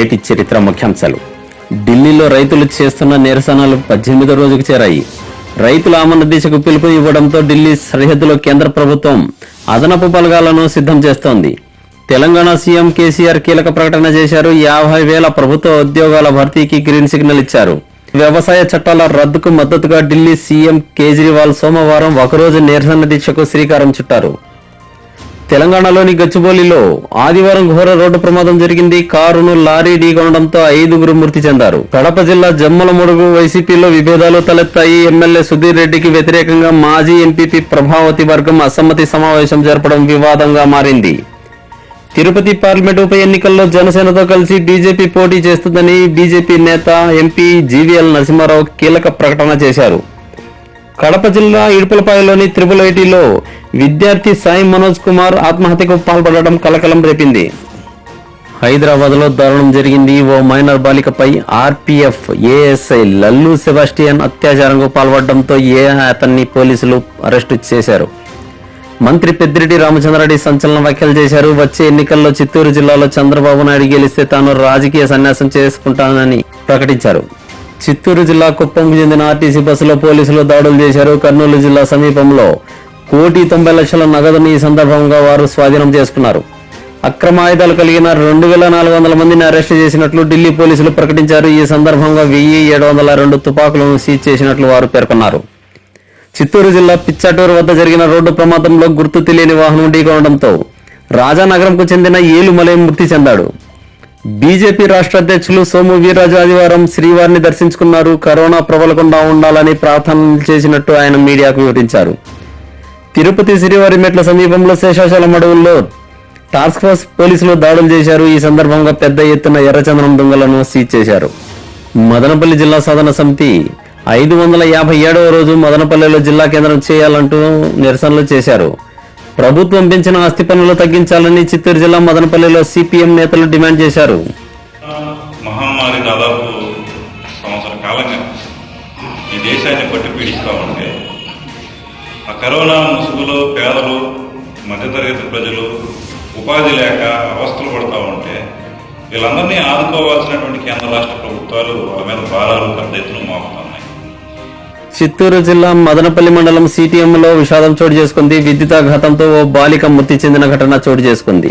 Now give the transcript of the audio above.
నేటి చరిత్ర ముఖ్యాంశాలు. ఢిల్లీలో రైతులు చేస్తున్న నిరసనలు పద్దెనిమిదో రోజుకు చేరాయి. రైతుల ఆమరణ దీక్షకు పిలుపు ఇవ్వడంతో ఢిల్లీ సరిహద్దులో కేంద్ర ప్రభుత్వం అదనపు బలగాలను సిద్ధం చేస్తోంది. తెలంగాణ సీఎం కేసీఆర్ కీలక ప్రకటన చేశారు. యాభై వేల ప్రభుత్వ ఉద్యోగాల భర్తీకి గ్రీన్ సిగ్నల్ ఇచ్చారు. వ్యవసాయ చట్టాల రద్దుకు మద్దతుగా ఢిల్లీ సీఎం కేజ్రీవాల్ సోమవారం ఒకరోజు నిరసన దీక్షకు శ్రీకారం చుట్టారు. తెలంగాణలోని గచ్చిబౌలిలో ఆదివారం ఘోర రోడ్డు ప్రమాదం జరిగింది. కారును లారీ ఢీకొనడంతో ఐదుగురు మృతి చెందారు. కడప జిల్లా జమ్మల ముడుగు వైసీపీలో విభేదాలు తలెత్తాయి. ఎమ్మెల్యే సుధీర్ రెడ్డికి వ్యతిరేకంగా మాజీ ఎంపీపీ ప్రభావతి వర్గం అసమ్మతి సమావేశం జరపడం వివాదంగా మారింది. తిరుపతి పార్లమెంట్ ఉప ఎన్నికల్లో జనసేనతో కలిసి బీజేపీ పోటీ చేస్తుందని బీజేపీ నేత ఎంపీ జీవీఎల్ నరసింహారావు కీలక ప్రకటన చేశారు. కడప జిల్లా ఇడుపులపాయలోని త్రిపుల్ ఐటీలో విద్యార్థి సాయి మనోజ్ కుమార్ ఆత్మహత్యకు పాల్పడడం కలకలం రేపింది. హైదరాబాద్లో దారుణం జరిగింది. ఓ మైనర్ బాలికపై ఆర్పీఎఫ్ ఏఎస్ఐ లల్లు సెబాస్టియన్ అత్యాచారంకు పాల్పడడంతో ఏ అతన్ని పోలీసులు అరెస్టు చేశారు? మంత్రి పెద్దిరెడ్డి రామచంద్రారెడ్డి సంచలన వ్యాఖ్యలు చేశారు. వచ్చే ఎన్నికల్లో చిత్తూరు జిల్లాలో చంద్రబాబు నాయుడు గెలిస్తే తాను రాజకీయ సన్యాసం చేసుకుంటానని ప్రకటించారు. చిత్తూరు జిల్లా కుప్పంకు చెందిన ఆర్టీసీ బస్సులో పోలీసులు దాడులు చేశారు. కర్నూలు జిల్లా సమీపంలో కోటి తొంభై లక్షల నగదును ఈ సందర్భంగా వారు స్వాధీనం చేసుకున్నారు. అక్రమ ఆయుధాలు కలిగిన రెండు వేల నాలుగు వందల మందిని అరెస్టు చేసినట్లు ఢిల్లీ పోలీసులు ప్రకటించారు. ఈ సందర్భంగా వెయ్యి ఏడు వందల రెండు తుపాకులను సీజ్ చేసినట్లు వారు పేర్కొన్నారు. చిత్తూరు జిల్లా పిచ్చాటూరు వద్ద జరిగిన రోడ్డు ప్రమాదంలో గుర్తు తెలియని వాహనం ఢీకొనడంతో రాజానగరంకు చెందిన ఏలుమలై మృతి చెందాడు. బీజేపీ రాష్ట్ర అధ్యక్షులు సోము వీర్రాజు ఆదివారం శ్రీవారిని దర్శించుకున్నారు. కరోనా ప్రబలకుండా ఉండాలని ప్రార్థనలు చేసినట్టు ఆయన మీడియాకు వివరించారు. తిరుపతి శ్రీవారి మెట్ల సమీపంలో శేషాచలం అడవుల్లో టాస్క్ ఫోర్స్ పోలీసులు దాడులు చేశారు. ఈ సందర్భంగా పెద్ద ఎత్తున ఎర్రచందనం దొంగలను సీజ్ చేశారు. మదనపల్లి జిల్లా సాధన సమితి ఐదు వందల యాభై ఏడవ రోజు మదనపల్లిలో జిల్లా కేంద్రం చేయాలంటూ నిరసనలు చేశారు. ప్రభుత్వం పెంచిన ఆస్తి పన్నులు తగ్గించాలని చిత్తూరు జిల్లా మదనపల్లిలో సిపిఎం నేతలు డిమాండ్ చేశారు. మహమ్మారి దాదాపు సంవత్సర కాలంగా ఈ దేశాన్ని పట్టి పీడిస్తూ ఉంటే ఆ కరోనా ముసుగులో పేదలు మధ్యతరగతి ప్రజలు ఉపాధి లేక అవస్థలు పడుతూ ఉంటే వీళ్ళందరినీ ఆదుకోవాల్సినటువంటి కేంద్ర రాష్ట్ర ప్రభుత్వాలు వాళ్ళ మీద భారాలు పెద్ద ఎత్తున మోపుతున్నాయి చిత్తూరు జిల్లా మదనపల్లి మండలం సిటిఎంలో విషాదం చోటు చేసుకుంది. విద్యుతాఘాతంతో ఓ బాలిక మృతి చెందిన ఘటన చోటు చేసుకుంది.